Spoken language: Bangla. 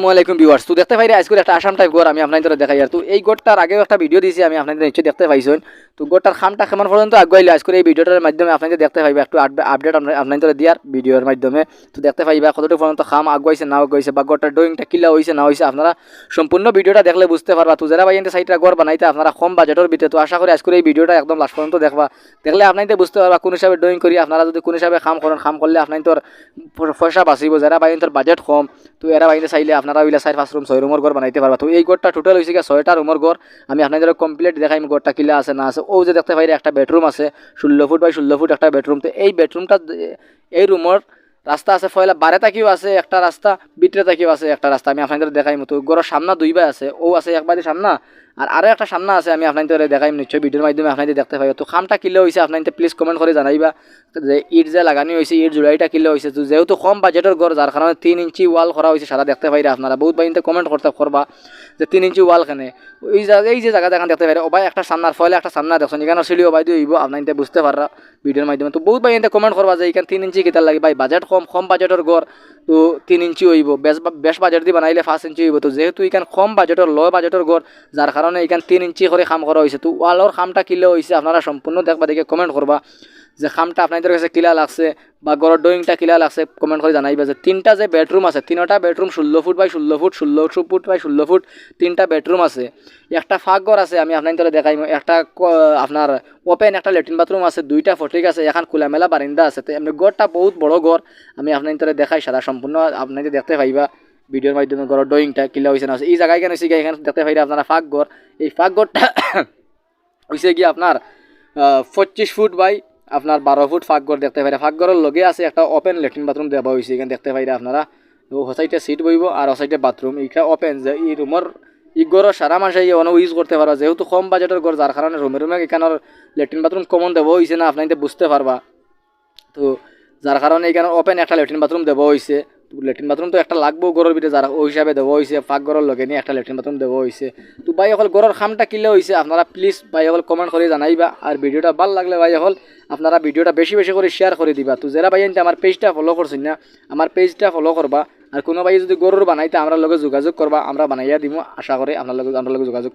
আসসালামাইকুম ভিউয়ার্স তো দেখতে পাই আজকে একটা আসাম টাইপ ঘর আমি আপনাদের দেখাই। আর তো এই ঘরটার আগেও একটা ভিডিও দিয়েছি, আমি আপনাদের নিশ্চয়ই দেখতে পাইছেন। তো ঘরটার খামটা কেমন পর্যন্ত আগুয়াইলে আজকে এই ভিডিওটার মাধ্যমে আপনাকে দেখতে পাইবা, একটু আপডেট আপনাদের দিয়ার ভিডিওর মাধ্যমে, তো দেখতে পাইবা কতটুকু পর্যন্ত খাম আগুয়াইছে না আগুয়াইছে বা ঘরটার ড্রয়িংটা কিলা হয়েছে না হয়েছে আপনারা সম্পূর্ণ ভিডিওটা দেখলে বুঝতে পারবা তো যারা বাইনতে সাইটটা ঘর বানাইতে আপনারা কম বাজেটের ভিতরে তো আশা করি আজকে এই ভিডিওটা একদম লাস্ট পর্যন্ত দেখবা। দেখলে আপনাদের বুঝতে পারবা কোন হিসাবে ড্রয়িং করি আপনারা যদি কোন হিসাবে খাম করেন খাম করলে আপনার তোর পয়সা বাঁচিব যারা বাইনতর বাজেট কম, তো এরা বাইরে চাইলে আপনারা ওইলা চার পাঁচ রুম ছয় রুমের ঘর বানাইতে পারবা তো এই ঘরটা টোটাল হয়েছে ছয়টা রুমের ঘর আমি আপনাদের কমপ্লিট দেখাইম ঘরটা কিলা আছে, না আছে। ও যে দেখতে পাই একটা বেডরুম আছে, ষোলো ফুট বাই ষোলো ফুট একটা বেডরুম। তো এই বেডরুমটা, এই রুমের রাস্তা আছে, ফয়লা বারে তাকিও আছে, একটা রাস্তা, বিটরে তাকিও আছে, একটা রাস্তা, আমি আপনাদের দেখাইম। তো ঘরের সামনা দুইবার আছে, ও আছে একবারে সামনা, আর আরও একটা সামনা আছে, আমি আপনাদের দেখাইম নিশ্চয়ই, ভিডিওর মাধ্যমে আপনাদের দেখতে পাই তো খামটা কিলো হয়েছে আপনাদের প্লিজ কমেন্ট করে জানাইবা, যে ইট যে লাগানি হয়েছে ইট জোড়াইটা কিলো হয়েছে যেহেতু কম বাজেটের ঘর যার কারণে তিন ইঞ্চি ওয়াল করা হয়েছে সারা দেখতে পাইরে আপনারা। বহুত বাইনতে কমেন্ট করতে করবা, যে তিন ইঞ্চি ওয়াল খানে ওই জায়গা এই যে জায়গা দেখান দেখতে পাইরে ওবাই একটা সামনার ফলে একটা সামনা দেখছেন এখানে সিঁড়ি ওবাই দিয়ে হইব আপনাদের বুঝতে পারা ভিডিওর মাধ্যমে। তো বহুত বাইনতে কমেন্ট করবা যে এখানে তিন ইঞ্চি কিতার লাগে, ভাই বাজেট কম কম বাজেটের গড়, তো তিন ইঞ্চি হইব। বেশ বেশ বাজেট দিয়ে বানাইলে পাঁচ ইঞ্চি হইব। তো যেহেতু এখান কম বাজেটের লো বাজেটের গড় যার কারণে এখান তিন ইঞ্চি করে কাম করা হয়েছে তো ওয়ালর কামটা কিলে হয়েছে আপনারা সম্পূর্ণ দেখবা, দেখে কমেন্ট করবা যে খামটা আপনাদের কাছে কিলা লাগছে বা গড়ের ড্রয়িংটা কিলা লাগছে কমেন্ট করে জানাইবা যে তিনটা যে বেডরুম আছে, তিনটা বেডরুম ষোলো ফুট বাই ষোলো ফুট ষোলো ফুট বাই ষোলো ফুট, তিনটা বেডরুম আছে। একটা ফাঁক ঘর আছে, আমি আপনাদের দেখাই একটা আপনার ওপেন একটা লেট্রিন বাথরুম আছে, দুইটা ফটিক আছে, এখন খোলামেলা বারিন্দা আছে। তো এমনি ঘরটা বহুত বড় ঘর, আমি আপনাদের দেখাই সারা সম্পূর্ণ, আপনাদের দেখতে পাইবা ভিডিওর মাধ্যমে ঘরের ড্রয়িংটা কিলা হয়েছে না। এই জায়গায় কেন গিয়ে এখানে দেখতে পাইরা আপনারা ফাঁক ঘর। এই ফাঁক ঘরটা হয়েছে গিয়ে আপনার পঁচিশ ফুট বাই আপনার বারো ফুট ফাঁকঘর দেখতে পাই ফাঁকঘরের লগে আছে একটা ওপেন লেট্রিন বাথরুম দেওয়া হয়েছে এখানে দেখতে পাই আপনারা। হোসাইটে সিট বইব আর হোসাইটে বাথরুম এইটা ওপেন যে এই রুমের ই ঘরের সারা মানুষে অনেক ইউজ করতে পারবা। যেহেতু কম বাজেটের ঘর, যার কারণে রুমে রুমে এখানের লেট্রিন বাথরুম কমন দেওয়া হয়েছে না আপনাদের বুঝতে পারবা। তো যার কারণে এখানে ওপেন একটা লেট্রিন বাথরুম দেওয়া হয়েছে লেট্রিন বাথরুম তো একটা লাগবো ঘরের ভিতরে, যারা ওই হিসাবে দেওয়া হয়েছে পাক ঘরের লগে নিয়ে একটা লেট্রিন বাথরুম দেওয়া হয়েছে তো ভাই অকল ঘরের খামটা কিলে হয়েছে আপনারা প্লিজ ভাই অকল কমেন্ট করে জানাইবা, আর ভিডিওটা ভালো লাগলে ভাই অকল আপনারা ভিডিওটা বেশি বেশি করে শেয়ার করে দিবা। তো যারা ভাই আমার পেজটা ফলো করছেন না, আমার পেজটা ফলো করবা, আর কোনো ভাই যদি গরুর বানাইতে আমরা লগে যোগাযোগ করবা, আমরা বানাইয়া দিব আশা করি আপনার লগে আমরা লগে যোগাযোগ